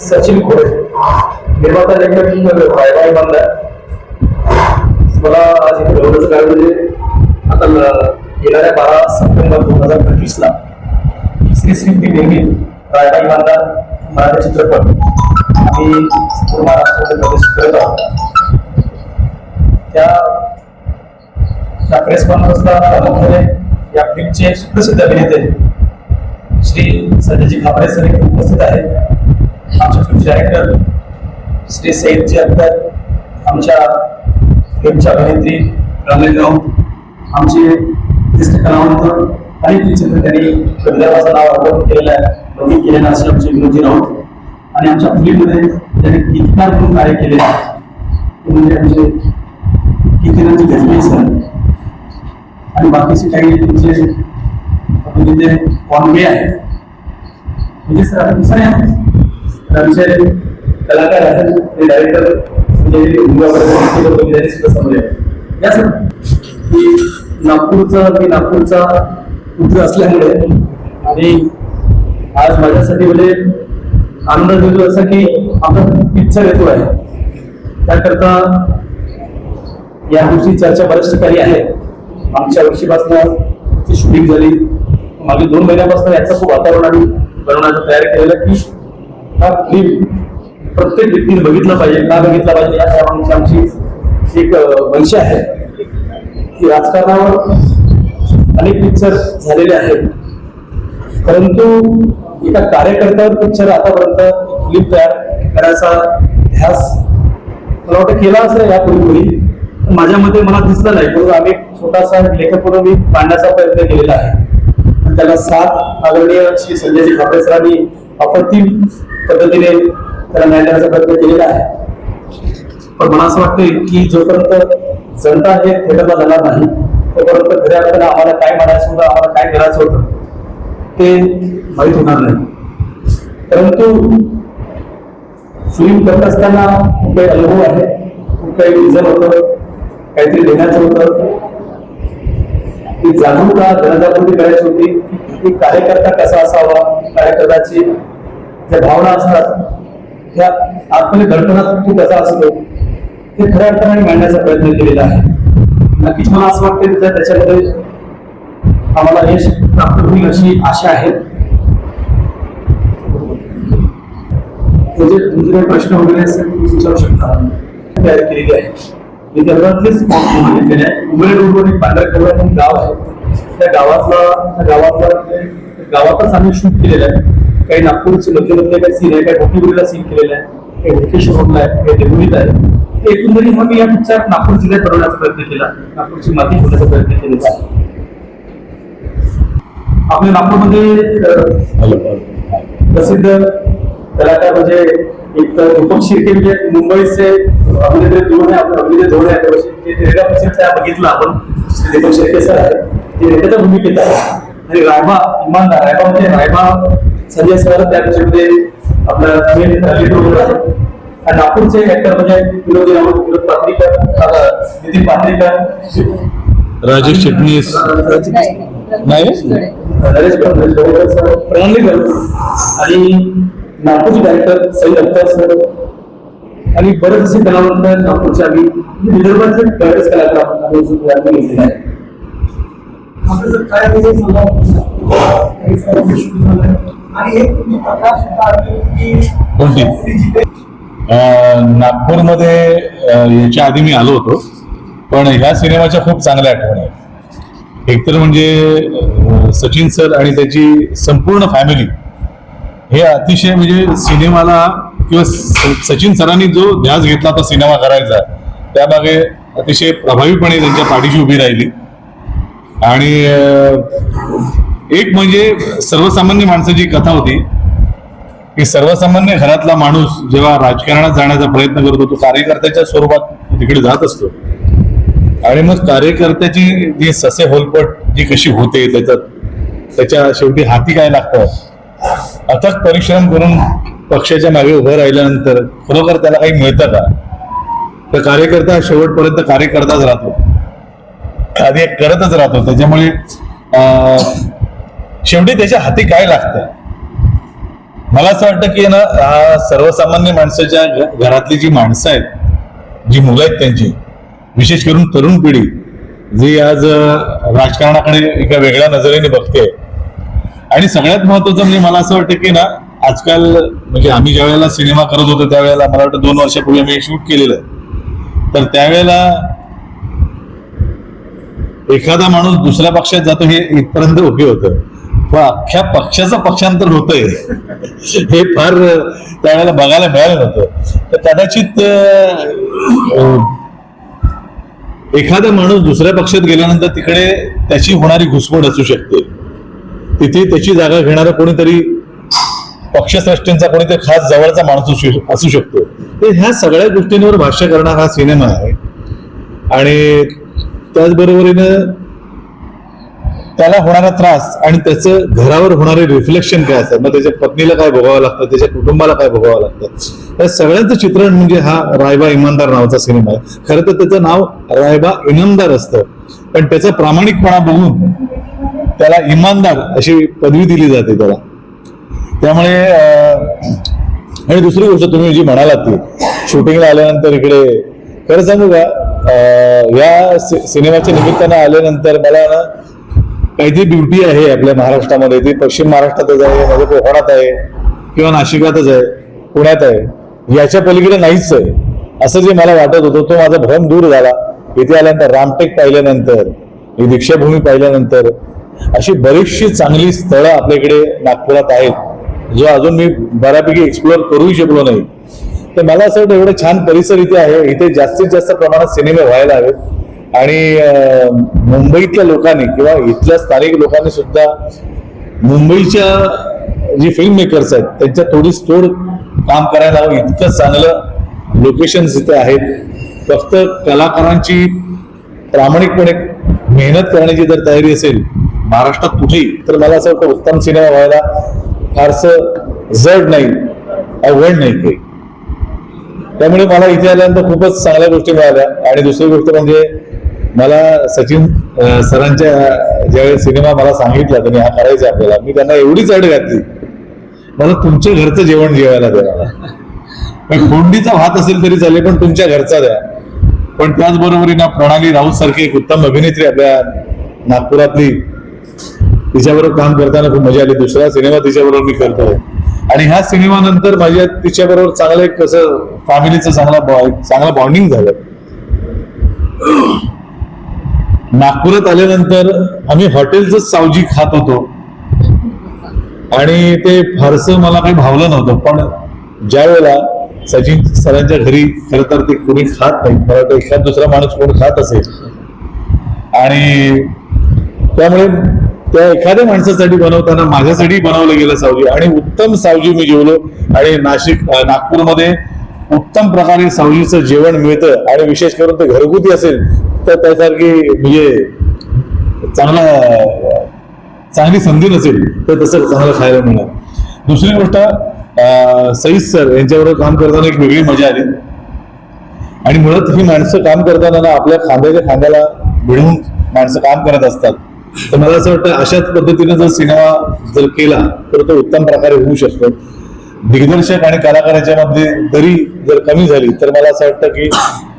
सचिन खोडे निर्माता लेखक रायबाई बांधा मला आज एक बोलण्याचं कारण म्हणजे आता येणाऱ्या बारा सप्टेंबर दोन हजार पंचवीस ला श्री श्री ती निर्मित रायबाई बांधा मराठी चित्रपट आम्ही संपूर्ण महाराष्ट्रामध्ये प्रदर्शित करत आहोत. त्या त्या प्रेस कॉन्फरन्सला प्रामुख्याने या फिल्मचे सुप्रसिद्ध अभिनेते श्री संजयजी खापरे सर उपस्थित आहेत. आमचे डायरेक्टर श्री सईदजी अख्तर आमच्या फिल्मच्या अभिनेत्री रमेश राऊत आमचे ज्येष्ठ कलावंत आणि त्यांनी विदर्भाचं नाव अवगत केलेलं आहे नवीन केलेलं असे आमचे विनोदजी राऊत आणि आमच्या फिल्ममध्ये त्यांनी गीतकार म्हणून कार्य केले आहे ते म्हणजे आमचे गीतकारांचे गजबे सर आणि बाकीचे काही तुमचे अभिनेते कॉन्वे आहेत म्हणजे सर आता दुसरे आमचे कलाकार म्हणजे आहेत ते डायरेक्टर म्हणजे समोर. या सर की नागपूरचा मी नागपूरचा पुत्र असल्यामुळे आणि आज माझ्यासाठी म्हणजे आनंद देतो असा की आमचा पिक्चर येतो आहे. त्याकरता या गोष्टी चर्चा बऱ्याच ठिकाणी आहे. मागच्या वर्षीपासून ती शूटिंग झाली. मागे दोन महिन्यापासून याचं खूप वातावरण आम्ही बनवण्याचं तयार केलेलं की हा क्लिप प्रत्येक व्यक्तीने बघितलं पाहिजे. का बघितलं पाहिजे? या सर्वांची आमची एक वंश आहे. की राजकारणावर अनेक पिक्चर झालेले आहेत. परंतु एका कार्यकर्त्यावर पिक्चर आतापर्यंत क्लिप तयार करायचा ध्यास मला वाटतं केला असेल यापूर्वी कोणी पण माझ्या मते मला दिसलं नाही. म्हणून आम्ही छोटासा लेखक म्हणून मी मांडण्याचा प्रयत्न केलेला आहे. त्याला सात आदरणीय श्री संजयजी खापरे सरांनी अप्रतिम पद्धतीने त्याला न्याय देण्याचा प्रयत्न केलेला आहे. पण मला असं वाटतं की जोपर्यंत जनता हे थिएटरला जाणार नाही तोपर्यंत घरी आम्हाला काय म्हणायचं होतं आम्हाला काय करायचं होतं ते माहीत होणार नाही. परंतु फिल्म करत असताना खूप काही अनुभव आहे? खूप काही रिझन होतं? काहीतरी देण्याचं होतं? ती जागरूकता जनजागृती करायची होती की कार्यकर्ता कसा असावा? कार्यकर्त्याची ज्या भावना असतात त्या आत्मने धडपणात कसा असतो ते खऱ्या अर्थाने मांडण्याचा प्रयत्न केलेला आहे. नक्कीच मला असं वाटतं की त्याच्यामध्ये आम्हाला यश प्राप्त होईल अशी आशा आहे. म्हणजे तुमचे काही प्रश्न वगैरे असेल तुम्ही विचारू शकता. तयार केलेली आहे. विदर्भातलेच घेतलेले आहे? म्हणजे उमरे रोडवर एक पांढरकवडा म्हणून गाव आहे. त्या गावातला त्या गावातला गावातच आम्ही शूट केलेलं आहे. काही नागपूरचे मधले काही सीन आहे काही मोठीपुरीला सीन केलेला आहे काही मुकेश्वर रोडला आहे काही देवळीत आहे. एकंदरीत मग या पिक्चर नागपूर जिल्ह्यात बनवण्याचा प्रयत्न केला नागपूरची माती होण्याचा प्रयत्न केलेला आहे आपल्या नागपूरमध्ये प्रसिद्ध कलाकार म्हणजे एक तर दीपक शिर्के म्हणजे मुंबईचे अभिनेते आहे अभिनेते दोन आहे त्यावर्षी पिक्चरचा बघितला आपण. दीपक शिर्के सर आहे. ते रेखाच्या भूमिकेत आहे. आणि रायबा इमानदार रायबा म्हणजे रायबा संजय सर त्या पिक्चरमध्ये आपला lead role आहे आणि नागपूरचे ऍक्टर म्हणजे विनोदी राऊत विनोद पात्रीकर नितीन पात्रीकर राजेश चिटणीस. नाही? नरेश गंभीर सर. प्रणाली गरुड आणि नागपूरचे डायरेक्टर सईद अख्तर सर. आणि बरेच असे कलावंत नागपूरचे. आम्ही विदर्भातले बरेच कलाकार केलेले आहेत आपलं जर काय आणि एक तुम्ही सुद्धा की कोणती? नागपूरमध्ये याच्या आधी मी आलो होतो पण ह्या सिनेमाच्या खूप चांगल्या आठवणी आहेत एकतर म्हणजे सचिन सर आणि त्याची संपूर्ण फॅमिली हे अतिशय म्हणजे सिनेमाला किंवा सचिन सरांनी जो ध्यास घेतला तो सिनेमा करायचा त्यामागे अतिशय प्रभावीपणे त्यांच्या पाठीशी उभी राहिली आणि एक म्हणजे सर्वसामान्य माणसाची कथा होती की सर्वसामान्य घरातला माणूस जेव्हा राजकारणात जाण्याचा प्रयत्न करतो तो कार्यकर्त्याच्या स्वरूपात तिकडे जात असतो. आणि मग कार्यकर्त्याची जी ससे होलपट जी कशी होते त्याच्यात त्याच्या शेवटी हाती काय लागतं? अथक परिश्रम करून पक्षाच्या मागे उभं राहिल्यानंतर खरोखर त्याला काही मिळतं का? तर कार्यकर्ता शेवटपर्यंत कार्यकर्ताच राहतो. आधी एक करतच राहतो. त्याच्यामुळे शेवटी त्याच्या हाती काय लागतं? मला असं वाटतं की ना सर्वसामान्य माणसाच्या घ- घरातली जी माणसं आहेत जी मुलं आहेत त्यांची विशेष करून तरुण पिढी जी आज राजकारणाकडे एका वेगळ्या नजरेने बघते. आणि सगळ्यात महत्वाचं म्हणजे मला असं वाटतं की ना आजकाल म्हणजे आम्ही ज्या वेळेला सिनेमा करत होतो त्यावेळेला मला वाटतं दोन वर्षापूर्वी मी शूट केलेलं. आहे तर त्यावेळेला एखादा माणूस दुसऱ्या पक्षात जातो हे इथपर्यंत ओके होतं. पण अख्ख्या पक्षाचं पक्षांतर होतंय. हे फार त्यावेळेला बघायला मिळालं नव्हतं. तर कदाचित एखादा माणूस दुसऱ्या पक्षात गेल्यानंतर तिकडे त्याची होणारी घुसमट असू शकते. तिथे त्याची जागा घेणारा कोणीतरी पक्षश्रेष्ठींचा कोणीतरी खास जवळचा माणूस असू असू शकतो. तर ह्या सगळ्या गोष्टींवर भाष्य करणारा हा सिनेमा आहे. आणि त्याचबरोबरीनं त्याला होणारा त्रास आणि त्याचं घरावर होणारे रिफ्लेक्शन काय असतात? मग त्याच्या पत्नीला काय भोगावं लागतं? त्याच्या कुटुंबाला काय भोगावं लागतं? या सगळ्यांचं चित्रण म्हणजे हा रायबा इमानदार नावाचा सिनेमा आहे. खरं तर त्याचं नाव रायबा इनामदार असतं. पण त्याचा प्रामाणिकपणा बघून त्याला इमानदार अशी पदवी दिली जाते त्याला. त्यामुळे आणि दुसरी गोष्ट तुम्ही जी म्हणालात ती शूटिंगला आल्यानंतर इकडे खरं सांगू का या सि- सिनेमाच्या निमित्तानं आल्यानंतर मला ना काहीतरी ड्युटी आहे आपल्या महाराष्ट्रामध्ये ती पश्चिम महाराष्ट्रातच आहे माझ्या कोकणात आहे किंवा नाशिकातच आहे पुण्यात आहे. याच्या पलीकडे नाहीच आहे. असं जे मला वाटत होतं तो माझा भ्रम दूर झाला. इथे आल्यानंतर रामटेक पाहिल्यानंतर ही दीक्षाभूमी पाहिल्यानंतर अशी बरीचशी चांगली स्थळं आपल्याकडे नागपुरात आहेत जो अजून मी बऱ्यापैकी एक्सप्लोअर करूही शकलो नाही. तर मला असं वाटतं एवढं छान परिसर इथे आहे. इथे जास्तीत जास्त प्रमाणात सिनेमे व्हायला हवेत. आणि मुंबईतल्या लोकांनी किंवा इथल्या स्थानिक लोकांनी सुद्धा मुंबईच्या जी फिल्म मेकर्स आहेत त्यांच्या थोडीच थोड काम करायला हवं. इतकं चांगलं लोकेशन इथे आहेत. फक्त कलाकारांची प्रामाणिकपणे मेहनत करण्याची जर तयारी असेल महाराष्ट्रात कुठेही तर मला असं वाटतं उत्तम सिनेमा व्हायला फारसं जड नाही अवघड नाही काही. त्यामुळे मला इथे आल्यानंतर खूपच चांगल्या गोष्टी मिळाल्या. आणि दुसरी गोष्ट म्हणजे मला सचिन सरांच्या ज्यावेळेस सिनेमा मला सांगितला त्यांनी हा करायचा आपल्याला. मी त्यांना एवढीच अड घातली. मला तुमच्या घरचं जेवण जेवायला द्या मला. पण कोंडीचा भात असेल तरी चालेल पण तुमच्या घरचा द्या. पण त्याचबरोबरीनं प्रणाली राऊत सारखी एक उत्तम अभिनेत्री आपल्या नागपुरातली. तिच्याबरोबर काम करताना खूप मजा आली. दुसरा सिनेमा तिच्याबरोबर मी करतोय. आणि ह्या सिनेमानंतर माझ्या तिच्याबरोबर चांगलं एक कसं फॅमिलीचं चांगला बॉ- चांगलं बॉन्डिंग झालं. नागपुरात आल्यानंतर आम्ही हॉटेलच सावजी खात होतो. आणि ते फारसं मला काही भावलं नव्हतं पण ज्या वेळेला सचिन सरांच्या घरी खरं तर ते कोणी खात नाही मला वाटतं एखाद दुसरा माणूस कोण खात असेल. आणि त्यामुळे त्या एखाद्या माणसासाठी बनवताना माझ्यासाठी बनवलं गेलं सावजी. आणि उत्तम सावजी मी जेवलो. आणि नाशिक नागपूरमध्ये उत्तम प्रकारे सावजीचं जेवण मिळतं. आणि विशेष करून ते घरगुती असेल तर त्यासारखी म्हणजे चांगला चांगली संधी नसेल तर तसं चांगलं खायला मिळणार. दुसरी गोष्ट अं, सईद सर यांच्याबरोबर काम करताना एक वेगळी मजा आली. आणि मुळात ही माणसं काम करताना ना आपल्या खांद्याच्या खांद्याला भिडून माणसं काम करत असतात. तर मला असं वाटतं अशाच पद्धतीने जर सिनेमा जर केला तर तो उत्तम प्रकारे होऊ शकतो. दिग्दर्शक आणि कलाकारांच्या मध्ये दरी जर कमी झाली तर मला असं वाटतं की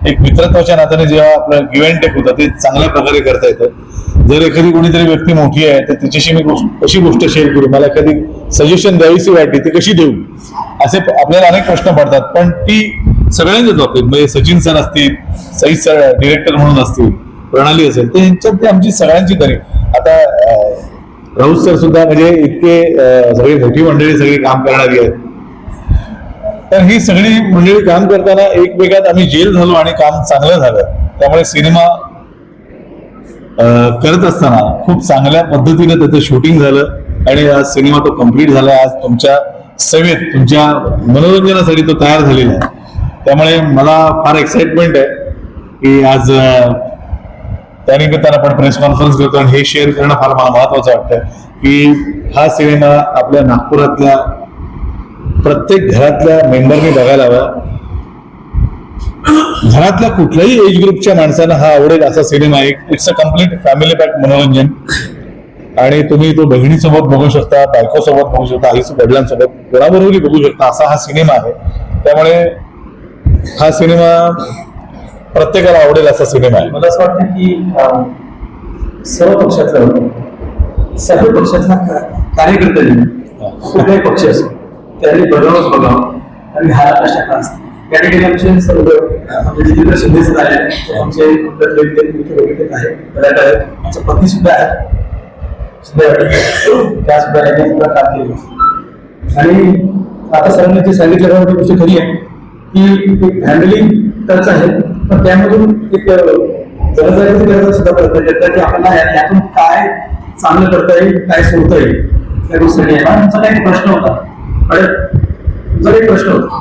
एक मित्रत्वाच्या नात्याने जेव्हा आपलं गिव्ह अँड टेक होतं ते चांगल्या प्रकारे करता येतं. जर एखादी कोणीतरी व्यक्ती मोठी आहे तर तिच्याशी मी कशी गोष्ट शेअर करू. मला एखादी सजेशन द्यावीशी वाटली ती कशी देऊ? असे आपल्याला अनेक प्रश्न पडतात पण ती सगळ्यांच्याच बाबतीत म्हणजे सचिन सर असतील सई सर डिरेक्टर म्हणून असतील प्रणाली असेल तर यांच्यात ते आमची सगळ्यांची तरी. आता अं, राऊत सर सुद्धा म्हणजे इतके सगळी मोठी मंडळी सगळी काम करणारी आहेत. तर ही सगळी मंडळी काम करताना एकमेकात आम्ही जेल झालो आणि काम चांगलं झालं. त्यामुळे सिनेमा करत असताना खूप चांगल्या पद्धतीने त्याचं शूटिंग झालं आणि आज सिनेमा तो कंप्लीट झाला. आज तुमच्या सेवेत तुमच्या मनोरंजनासाठी तो तयार झालेला आहे. त्यामुळे मला फार एक्साइटमेंट आहे की आज त्यानिमित्तानं आपण प्रेस कॉन्फरन्स करतो आणि हे शेअर करणं फार महत्वाचं वाटतं की हा सिनेमा आपल्या नागपुरातल्या प्रत्येक घरातल्या मेंबरनी बघायला हवा. घरातल्या कुठल्याही एज ग्रुपच्या माणसांना हा आवडेल असा सिनेमा आहे it's a complete family pack मनोरंजन. आणि तुम्ही तो बहिणीसोबत बघू शकता बायकोसोबत बघू शकता आई वडिलांसोबत कोणाबरोबरही बघू शकता असा हा सिनेमा आहे. त्यामुळे हा सिनेमा प्रत्येकाला आवडेल असा सिनेमा आहे. मला असं वाटतं की सर्व पक्षातलं सर्व पक्षातल्या का- कार्यकर्त्यांनी कुठलाही पक्ष असो त्यांनी बरोबरच बघावं आणि हा कशा असतो या ठिकाणी आमचे सर्व आमचे जितेंद्र शिंदे सर आमचे आहे आहेत सुद्धा आहे त्या सुद्धा यांनी सुद्धा काम केलं. आणि आता सरांनी जे सांगितलं ती गोष्ट खरी आहे की एक फॅमिली टच आहे पण त्यामधून एक जनजागृती करायचा सुद्धा प्रयत्न करतात की आपल्याला यातून काय चांगलं करता येईल काय सोडता येईल त्या गोष्टीने. आहे. काही प्रश्न होता. मॅडम तुमचा काही प्रश्न होता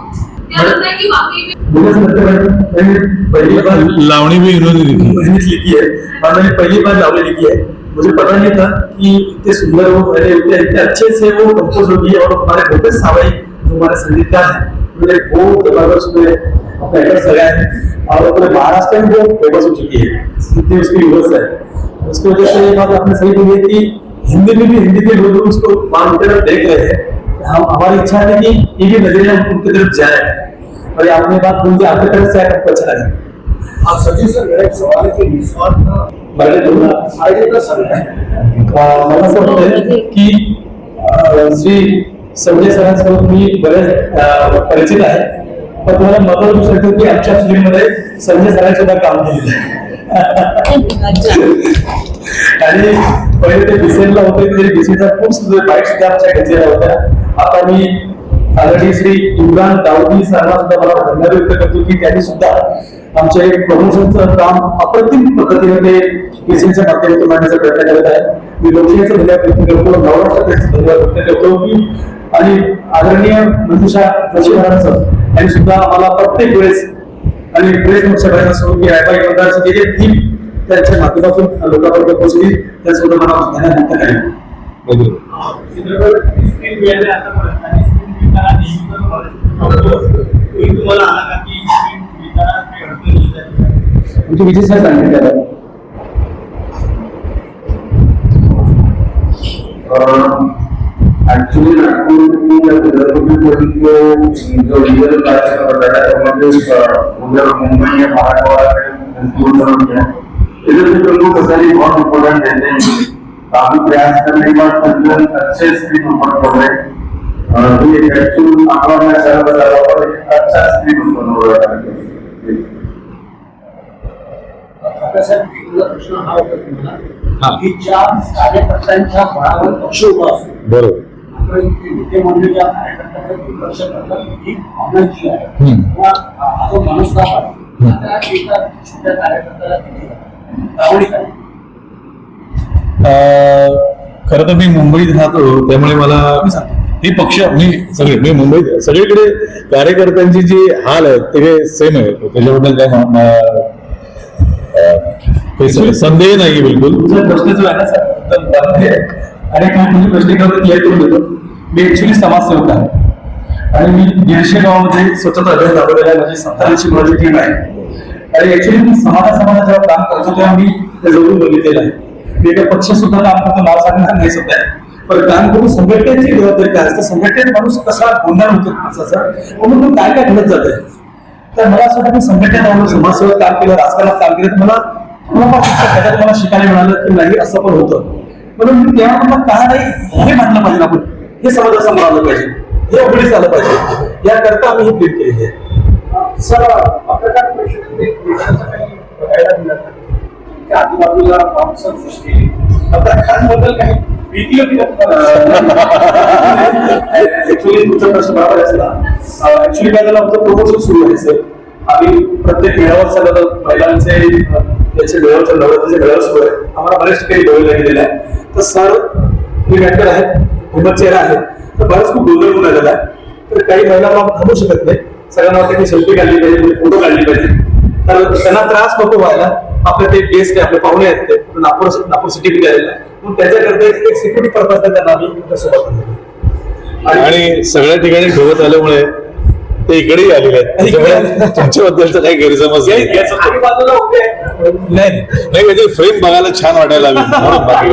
त्यानंतर की वाकई बोलायचं म्हटलं मॅडम मी पहिली बार लावणी भी विनोदी दिली मेहनत लिखी है और मैंने पहली बार लावली लिखी है। मुझे पता नहीं था कि इतने सुंदर वो पहले इतने इतने अच्छे से वो कंपोज होगी और हमारे भूपेश सावई जो हमारे संगीतकार हैं उन्होंने बहुत ज़बरदस्त में अपने एफर्ट्स लगाए हैं और अपने महाराष्ट्र में वो फ़ेमस हो चुकी है। इतनी उसकी व्यूवर्स है। उसकी वजह से ये बात आपने सही बोली है कि हिंदी में भी हिंदी के लोग उसको उनकी देख रहे हैं। हम हमारी इच्छा है कि ये भी नज़रिया उनकी तरफ़ जाए। और ये आपने बात बोल दी आपकी तरफ़ से हमको अच्छा लगा आप सचिन सर मेरा एक सवाल है कि निस्वार्थ मैंने बोला आयोजन सर है। अं, मला असं वाटतं की श्री संजय सरांसोबत मी बरेच अं, परिचित आहे पण तुम्हाला मत देऊ शकतो की आमच्या फिल्ममध्ये संजय सरांनी सुद्धा काम केलेलं आहे आणि पहिले ते बिसेनला होते तरी बिसेनचा खूप सुंदर बाईट सुद्धा आमच्या घेतलेल्या होत्या. आता मी ऑलरेडी श्री इम्रान दाऊदी सरांना सुद्धा मला धन्यवाद व्यक्त करतो की त्यांनी सुद्धा आमच्या एक प्रमोशनचं काम अप्रतिम पद्धतीने ते बिसेनच्या माध्यमातून मांडण्याचा प्रयत्न करत आहे मी लोकशाहीचा धन्यवाद व्यक्त करतो नवराष्ट्राचा धन्यवाद व्यक्त करतो की आणि आदरणीय मंजुषा जोशी महाराज यांनी सुद्धा आम्हाला प्रत्येक वेळेस आणि प्रेस पक्षाकडे असो की रायबाई मतदारची जे जे थीम त्यांच्या माध्यमातून लोकांपर्यंत पोहोचली त्यासोबत मला धन्यवाद येत आहे? तुमची सांगितलं एक्चुअली नागपूर जो लीगल क्लासेस उधर मुंबई या मराठवाड़ा में स्कूल में है इधर भी लोगों को सही बहुत इम्पोर्टेंट देते हैं काफ़ी प्रयास करने के बाद तकरीबन अच्छे स्क्रीन ऊपर पड़ रहे हैं तो ये एक्चुअल आंकड़ा मैं सर बता रहा हूँ एक अच्छा स्क्रीन ऊपर हो रहा है प्रश्न हा होता हा. की ज्या कार्यकर्त्यांच्या बळावर पक्ष उभा असतो बरोबर आपण नेते मंडळी ज्या कार्यकर्त्यांना दुर्लक्ष करतात ही भावना जी आहे हम्म. किंवा हा जो मनस्ताप आहे आता एका छोट्या कार्यकर्त्याला किती लागतो? आवडी काय? खर तर मी मुंबईत राहतो त्यामुळे मला हे पक्ष मी सगळे मी मुंबईत सगळीकडे कार्यकर्त्यांची जी हाल आहेत ते काही सेम आहे त्याच्याबद्दल काय संदेह नाही बिलकुल. आणि मी तुमचे प्रश्न करून क्लिअर करून देतो. मी ऍक्च्युली समाजसेवक आहे. आणि मी दीडशे गावामध्ये स्वच्छता अभियान राबवलेला आहे. माझी सत्तावीसची माझी टीम आहे. आणि ऍक्च्युली मी समाजा समाजात जेव्हा काम करतो तेव्हा मी जवळून बघितलेलं आहे. मी एका पक्ष सुद्धा काम करतो नाव सांगणार नाही सध्या. पण काम करून संघटनेची जबाबदारी काय असते संघटनेत माणूस कसा गोंधळ होतो माणसाचा? म्हणून काय काय घडत जात तर मला असं वाटतं की संघटनेत राहून समाजसेवक काम केलं राजकारणात काम केलं तर मला थोडंफार त्याच्यात मला शिकायला मिळालं की नाही असं पण होतं. म्हणून मी तेव्हा म्हटलं का नाही हे मानलं पाहिजे आपण. हे समाजासमोर आलं पाहिजे. हे उघडीच आलं पाहिजे. याकरता आम्ही ही फिल्म केलेली आहे. सर पत्रकार आजूबाजूला माणसं दिसली पत्रकारांबद्दल काही भीती होती ऍक्च्युली तुमचा प्रश्न बरोबर असला ऍक्च्युली काय झालं? आमचं प्रमोशन सुरू व्हायचं आम्ही प्रत्येक मेळाव्यात सगळं महिलांचे त्याचे याचे मेळाव्याचे नवरात्रीचे मेळावे सुरू आहे आम्हाला बरेच ठिकाणी डोळे लागलेले आहे तर सर मी ऍक्टर आहेत हिम्मत चेहरा आहे तर बराच खूप गोंधळ होऊन राहिलेला आहे. तर काही महिला मग थांबू शकत नाही. सगळ्यांना वाटतं की सेल्फी काढली पाहिजे म्हणजे फोटो काढली पाहिजे. तर त्यांना त्रास नको व्हायला. आपले ते गेस्ट आहे आपले पाहुणे आहेत ते. नागपूर नागपूर सिटी आलेले आहे म्हणून त्याच्याकरता एक सिक्युरिटी पर्पज त्यांना आम्ही सोबत आणि सगळ्या ठिकाणी ठेवत आल्यामुळे ते इकडेही आलेले आहेत. त्याच्यामुळे तुमच्याबद्दलचा काही गैरसमज नाही. नाही नाही. म्हणजे फ्रेम बघायला छान वाटायला लागली. म्हणून बाकी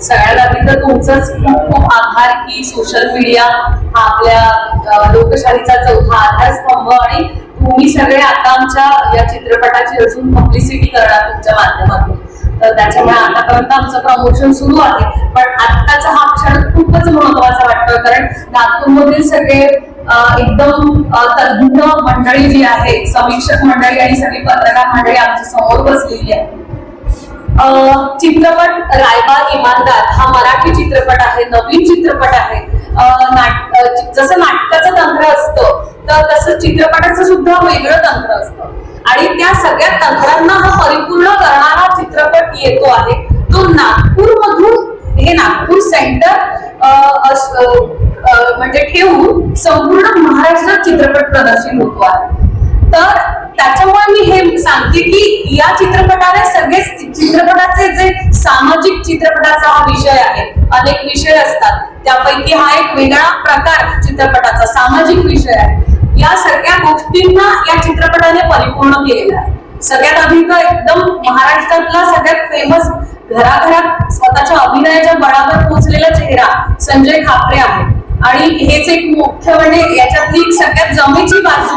सगळ्यात आधी तर तुमचंच खूप खूप आभार की सोशल मीडिया हा आपल्या लोकशाहीचा चौथा आधारस्तंभ आणि तुम्ही सगळे आता आमच्या या चित्रपटाची अजून पब्लिसिटी करणार तुमच्या माध्यमातून. तर त्याच्यामुळे आतापर्यंत आमचं प्रमोशन सुरू आहे. पण आत्ताचा हा क्षण खूपच महत्त्वाचा वाटतोय. कारण नागपूरमधील सगळे एकदम तज्ज्ञ मंडळी जी आहे समीक्षक मंडळी आणि सगळी पत्रकार मंडळी आमच्यासमोर बसलेली आहे चित्रपट रायबा इमानदार हा मराठी चित्रपट आहे नवीन चित्रपट आहे. नाट जसं नाटकाचं तंत्र असतं तर तसं चित्रपटाचं सुद्धा वेगळं तंत्र असतं. आणि त्या सगळ्या तंत्रांना हा परिपूर्ण करणारा चित्रपट येतो आहे. तो नागपूर मधून हे नागपूर सेंटर म्हणजे ठेवून संपूर्ण महाराष्ट्रात चित्रपट प्रदर्शित होतो आहे. तर त्याच्यामुळे मी हे सांगते की या चित्रपटाने सगळे चित्रपटाचे जे सामाजिक चित्रपटाचा हा विषय आहे अनेक विषय असतात. त्यापैकी हा एक वेगळा प्रकार चित्रपटाचा सामाजिक विषय आहे. या सगळ्या गोष्टींना या चित्रपटाने परिपूर्ण केलेला आहे. सगळ्यात आधी तर एकदम महाराष्ट्रातला सगळ्यात फेमस घराघरात स्वतःच्या अभिनयाच्या बळावर पोहोचलेला चेहरा संजय खापरे आहे. आणि हेच एक मुख्य म्हणजे याच्यातली सगळ्यात जमेची बाजू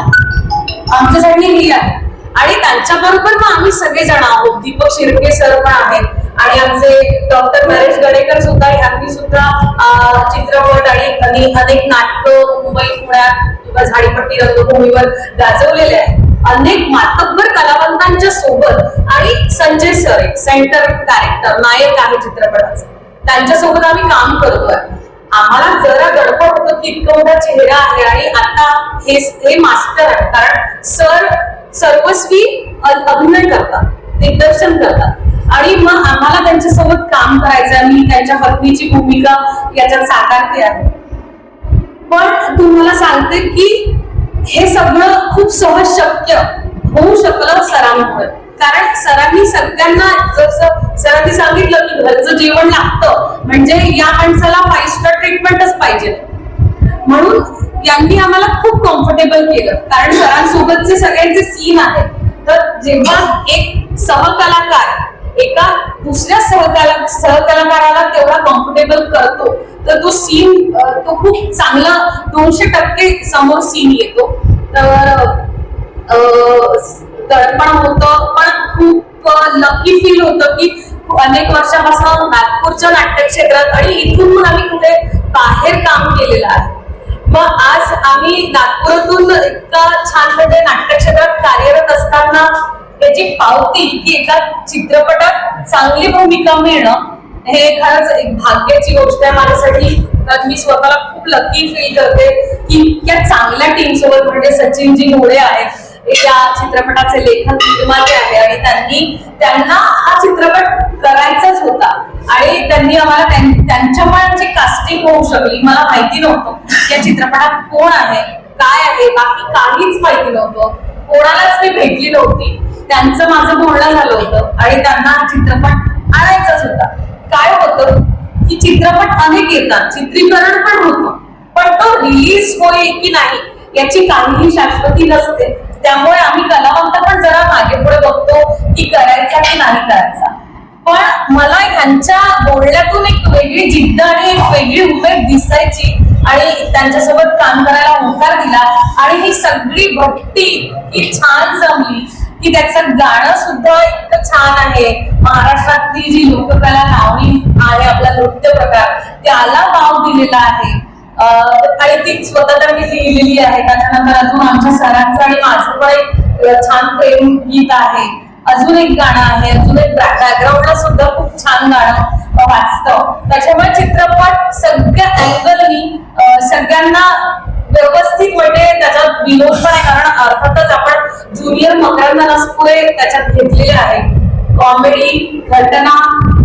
आमच्यासाठी ही आहे आणि त्यांच्याबरोबर मग आम्ही सगळेजण आहोत. दीपक शिर्के सर पण आहेत. आणि आमचे डॉक्टर नरेश गडेकर सुद्धा यांनी सुद्धा चित्रपट आणि अनेक अनेक नाटकं मुंबई पुण्यात किंवा झाडीपट्टी रंगभूमीवर गाजवलेले आहेत. अनेक मातब्बर कलावंतांच्या सोबत आणि संजय सर एक सेंटर कॅरेक्टर नायक आहे चित्रपटाचा. त्यांच्यासोबत आम्ही काम करतोय. आम्हाला जरा गडबड होतं की इतकं मोठा चेहरा आहे आणि आता हे हे मास्टर आहे कारण सर सर्वस्वी अ- अभिनय करतात दिग्दर्शन करतात. आणि मग आम्हाला त्यांच्यासोबत काम करायचं मी त्यांच्या पत्नीची भूमिका याच्यात साकारते आहे. पण तुम्हाला सांगते की हे सगळं खूप सहज शक्य होऊ शकलं सरांमुळे. कारण सरांनी सगळ्यांना जसं सरांनी सांगितलं की घरचं जेवण लागतं म्हणजे या माणसाला फाईव्ह स्टार ट्रीटमेंटच पाहिजे. म्हणून यांनी आम्हाला खूप कम्फर्टेबल केलं. कारण सरांसोबतचे सगळ्यांचे सीन आहेत. तर जेव्हा एक सहकलाकार एका दुसऱ्या सहकला सहकलाकाराला तेवढा कम्फर्टेबल करतो तर तो सीन तो खूप चांगला दोनशे टक्के समोर सीन येतो. तर दडपण होतं पण खूप लकी फील होतं की अनेक वर्षापासून नागपूरच्या नाट्यक्षेत्रात आणि इथून पण आम्ही कुठे बाहेर काम केलेलं आहे. मग आज आम्ही नागपुरातून इतका छान म्हणजे नाट्यक्षेत्रात कार्यरत असताना त्याची पावती की एका चित्रपटात चांगली भूमिका मिळणं हे खरंच एक भाग्याची गोष्ट आहे माझ्यासाठी. मी स्वतःला खूप लकी फील करते की इतक्या चांगल्या टीम सोबत म्हणजे सचिनजी मुळे आहेत. या चित्रपटाचे लेखक निर्माते आहे आणि त्यांनी त्यांना हा चित्रपट करायचाच होता. आणि त्यांनी आम्हाला त्यांच्यामुळे जी कास्टिंग होऊ शकली मला माहिती नव्हतं या चित्रपटात कोण आहे काय आहे बाकी काहीच माहिती नव्हतं. कोणालाच मी भेटली नव्हती. त्यांचं माझं बोलणं झालं होतं आणि त्यांना हा चित्रपट आणायचाच होता. काय होतं की चित्रपट अनेक येतात चित्रीकरण पण होतं पण तो रिलीज होईल की नाही याची काहीही शाश्वती नसते. त्यामुळे आम्ही कलावंत पण जरा मागे पुढे बघतो की करायचा की नाही करायचा. पण मला ह्यांच्या बोलण्यातून एक वेगळी जिद्द आणि एक वेगळी उमेद दिसायची आणि त्यांच्यासोबत काम करायला होकार दिला आणि ही सगळी भक्ती ही छान जमली. की त्याचं गाणं सुद्धा इतकं छान आहे. महाराष्ट्रातली जी लोककला लावणी आहे आपला नृत्य प्रकार त्याला वाव दिलेला आहे. आणि ती स्वतः त्यांनी लिहिलेली आहे. त्याच्यानंतर अजून आमच्या सरांचं आणि माझं पण एक छान प्रेम गीत आहे. अजून एक गाणं आहे अजून एक बॅकग्राऊंडला सुद्धा खूप छान गाणं वाचतं त्याच्यामुळे चित्रपट सगळ्या अँगलनी सगळ्यांना व्यवस्थित म्हणजे त्याच्यात विनोद पण आहे. कारण अर्थातच आपण ज्युनियर मकरंद नसपुरे त्याच्यात घेतलेले आहे. कॉमेडी घटना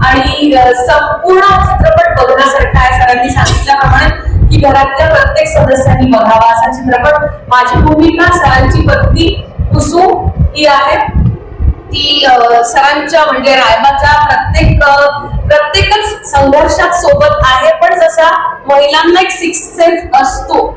आणि संपूर्ण चित्रपट बघण्यासारखा आहे. सरांनी सांगितल्याप्रमाणे की घरातल्या प्रत्येक सदस्यांनी बघावा असा चित्रपट माझी भूमिका सरांची पत्नी कुसुम ही आहे. ती सरांच्या म्हणजे रायबाच्या प्रत्येक प्रत्येकच संघर्षात सोबत आहे. पण जसा महिलांना एक सिक्स सेन्स असतो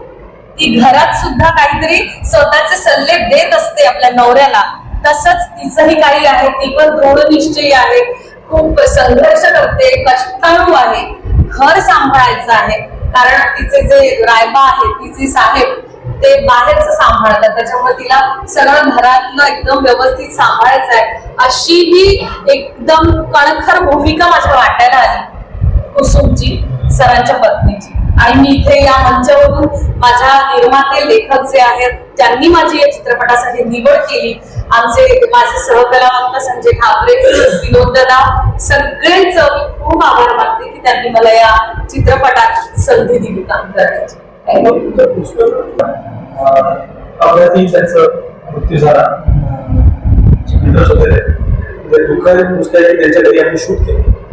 ती घरात सुद्धा काहीतरी स्वतःचे सल्ले देत असते आपल्या नवऱ्याला. तसंच तिचंही काही आहे. ती पण दृढ निश्चयी आहे. खूप संघर्ष करते. कष्टाळू आहे. घर सांभाळायचं आहे. कारण तिचे जे रायबा आहेत तिचे साहेब ते बाहेरचं सांभाळतात. त्याच्यामुळे तिला सगळं घरातलं एकदम व्यवस्थित सांभाळायचं आहे. अशी ही एकदम कणखर भूमिका माझ्या वाटायला आली. कुसुमची सरांच्या पत्नीची. आणि मी इथे या मंचावरून माझ्या निर्माते लेखक जे आहेत त्यांनी माझी या चित्रपटासाठी निवड केली आमचे माझे सहकलावंत संजय ठाकरे विनोद दादा सगळेच मी खूप आभार मानते की त्यांनी मला या चित्रपटात संधी दिली काम करण्याची त्यांचं मृत्यू झाला. ते दुःखाने गोष्ट आहे की त्यांच्या घरी आम्ही शूट केलं.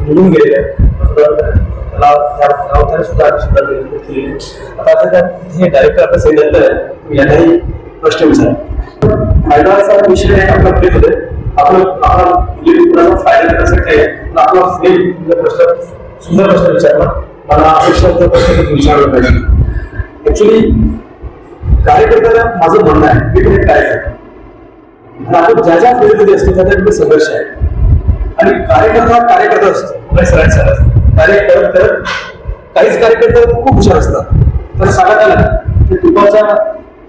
निघून गेलेले सुद्धा आता आता हे डायरेक्टर आपलं सांगितलं आहे यांनाही प्रश्न विचार. असा विषय आहे आपलं आपला कुणाचा फायदा करण्यासाठी आपला फ्री म्हणजे प्रश्न सुंदर प्रश्न विचारला मला अपेक्षा प्रश्न तुम्ही पाहिजे. ऍक्च्युली कार्यकर्त्याला माझं म्हणणं आहे मी पण एक आपण ज्या ज्या फील्डमध्ये असतो त्या संघर्ष आहे. आणि कार्यकर्ता हा कार्यकर्ता असतो. नाही सरांचा कार्य करत करत काहीच कार्यकर्ते खूप हुशार असतात. तर सांगा त्याला ते तुपाच्या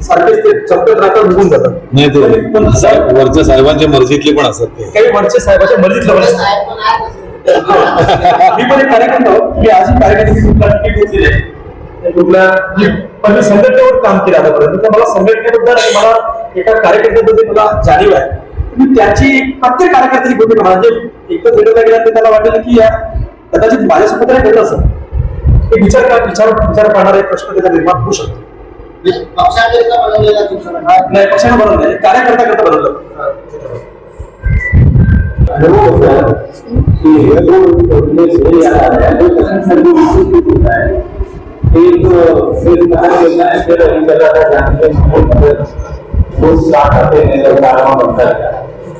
सारखेच ते चपकत राहतात निघून जातात. नाही ते पण- वरच्या साहेबांच्या मर्जीतले पण असतात ते. काही वरच्या साहेबाच्या मर्जीतलं पण असतं मी पण एक कार्यकर्ता. मी आजही कार्यकर्त्याची घेतलेली आहे त्या कुठल्या मी- पण मी संघटनेवर काम केलं आतापर्यंत. तर मला संघटनेबद्दल आणि मला एका कार्यकर्त्याबद्दल मला जाणीव आहे. त्याची प्रत्येक कार्यकर्त्याची भूमिका म्हणजे एकदा भेटायला गेल्यानंतर त्याला वाटेल की या कदाचित माझ्यासोबत नाही घडलं असं. एक विचार कर- विचार विचार करणारे प्रश्न त्याचा निर्माण होऊ शकतो नाही पक्षाने बनवलं नाही कार्यकर्ता करता बनवलं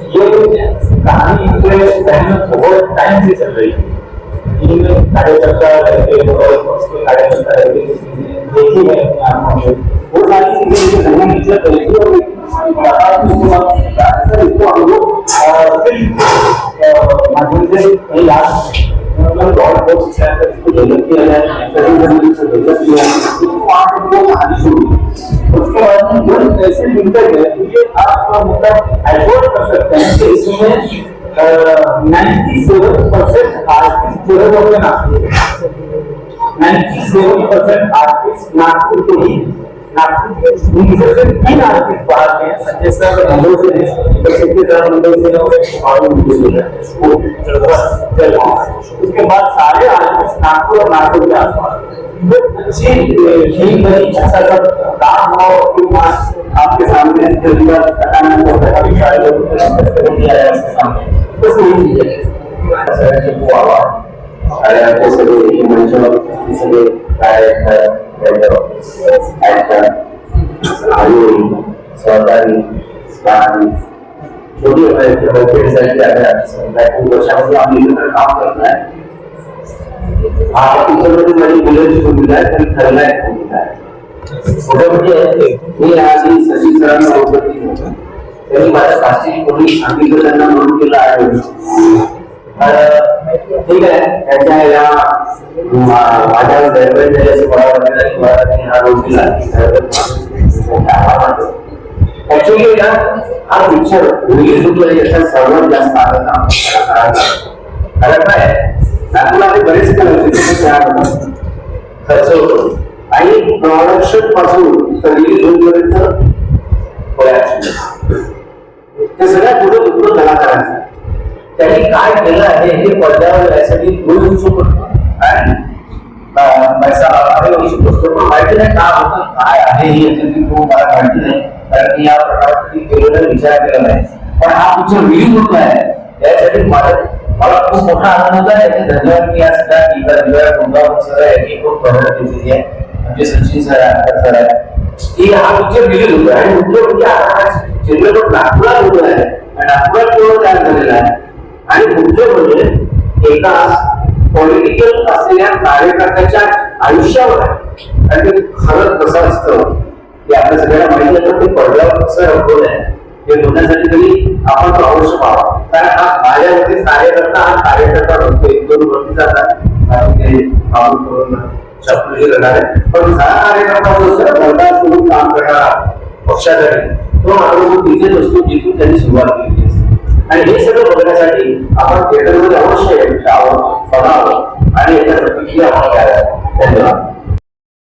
कहानी बहुत टाइम से चल रही है। कार्यकर्ता लड़के और उसके कार्यकर्ता लड़के देखी है अपने वो सारी चीज़ें हमने नीचे करी थी और सर इसको हम लोग फ़िल्म माध्यम से कहीं याद मतलब बहुत शिक्षा है इसको डेवलप किया जाए। से डेवलप किया जाए तो वहाँ से कहानी शुरू उसके बाद में ऐसे मिलकर गए तो ये आप मतलब एफोर्ड कर सकते हैं कि इसमें नाइन्टी सेवन परसेंट आर्टिस्ट जो है वो अपने Nagpur ninety seven percent artist Nagpur के ही तीन आर्टिस्ट बाहर हैं हैं हैं हैं उसके बाद सारे आर्टिस्ट नागपुर और नागपुर के आसपास। वो अच्छी फिल्म बनी अच्छा सब काम हो फिल्म आपके सामने तरीका बताना तो काफी सारे लोग डिस्कस कर दिया है आपके सामने। बस यही चीज है। सर को आवाज अरे आपको सभी मंचों सभी डायरेक्टर एक्टर आयु सहकारी स्थान छोटी हमारे जो पेड़ साइड अगर समुदाय वर्षामध्ये आम्ही एकत्र काम करत आहे हा। पिक्चरमध्ये माझी मुलांची भूमिका आहे पण खलनायक भूमिका आहे म्हणजे मी आधी सचिन सरांना होतो. त्यांनी माझ्या कास्टिंग कोणी सांगितलं त्यांना म्हणून केलं आहे. ठीक आहे. या माझ्या गैरवेळ झाल्याचे मला वाटलं की मला त्यांनी हा दिला. ऍक्च्युली ना हा पिक्चर रिलीज होतो याचा सर्वात जास्त आनंद कारण काय? नागपुरामध्ये बरेच कलाकार खर्च होतो. आणि प्रोडक्शनपासून तर रिलीज होईपर्यंत. ते सगळ्यात पुढे दुःख कलाकारांचं. त्यांनी काय केलं आहे हे पडद्यावर यासाठी दोन पैसा उत्सुक असतो पण माहिती नाही का होतं? काय आहे हे याच्यातली मला माहिती नाही. कारण मी या प्रकारासाठी केलेला विचार केला नाही. पण हा पिक्चर रिलीज होत आहे यासाठी मला मला खूप मोठा आनंद होता याचे धन्यवाद मी या सगळ्या टीमला दिला गुंगावर सर यांनी खूप मेहनत घेतलेली आहे म्हणजे सचिन सर आहे सर आहे की हा पिक्चर रिलीज होतो आणि मुख्य म्हणजे आता हा चित्रपट नागपुरात होतो आहे आणि नागपुरात पूर्ण तयार झालेला आहे आणि मुख्य म्हणजे एका पॉलिटिकल असलेल्या कार्यकर्त्याच्या आयुष्यावर आहे. आणि ते खरं कसं असतं. हे आपल्या सगळ्यांना माहिती आहे पण ते पडल्यावर कसं रंगवलं आहे हे बोलण्यासाठी तरी आपण तो अवश्य पाहावा. कारण हा माझ्यावरती कार्यकर्ता हा कार्यकर्ता नसतो. एक दोन वरती जातात आणि ते काम पण खरा कार्यकर्ता जो असतो पडदा सोडून काम करणारा पक्षासाठी तो मात्र तिथेच असतो जिथून त्यांनी सुरुवात केली असते. आणि हे सगळं बघण्यासाठी आपण थिएटरमध्ये अवश्य यावं बघावं आणि याच्यासाठी प्रतिक्रिया आपण द्याव्या धन्यवाद.